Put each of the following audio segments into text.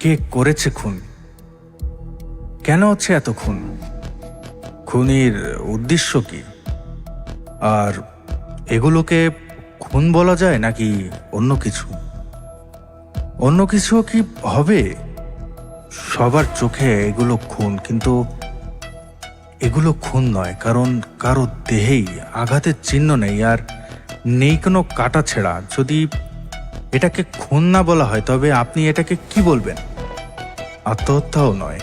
কে করেছে খুন? কেন হচ্ছে এত খুন? খুনির উদ্দেশ্য কি? আর এগুলোকে খুন বলা যায় নাকি অন্য কিছু? অন্য কিছু কি হবে? সবার চোখে এগুলো খুন, কিন্তু এগুলো খুন নয়, কারণ কারও দেহেই আঘাতের চিহ্ন নেই, আর নেই কোনো কাটা ছেঁড়া। যদি এটাকে খুন না বলা হয়, তবে আপনি এটাকে কি বলবেন? আত্মহত্যাও নয়।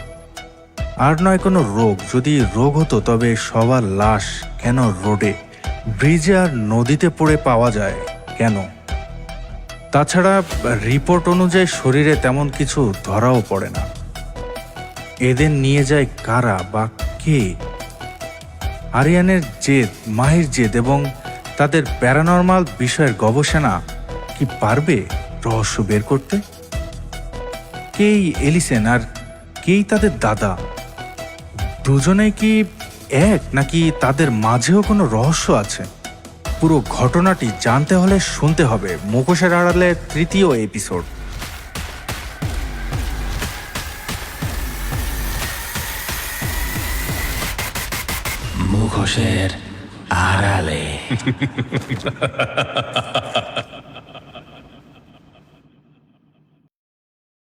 আর নয় কোনো রোগ। যদি রোগ হতো, তবে সবার লাশ কেন রোডে? ব্রিজে আর নদীতে পড়ে পাওয়া যায় কেন? তাছাড়া, রিপোর্ট অনুযায়ী শরীরে তেমন কিছু ধরাও পড়ে না। এদের নিয়ে যায় কারা বা কে? আরিয়ানের জেদ, মাহির জেদ এবং তাদের প্যারানর্মাল বিষয়ের গবেষণা কি পারবে রহস্য বের করতে? কেই এলিসেন আর কেই তাদের দাদা? দুজনেই কি এক নাকি তাদের মাঝেও কোনো রহস্য আছে? পুরো ঘটনাটি জানতে হলে শুনতে হবে মুখোশের আড়ালে তৃতীয় এপিসোড। মুখোশের আড়ালে।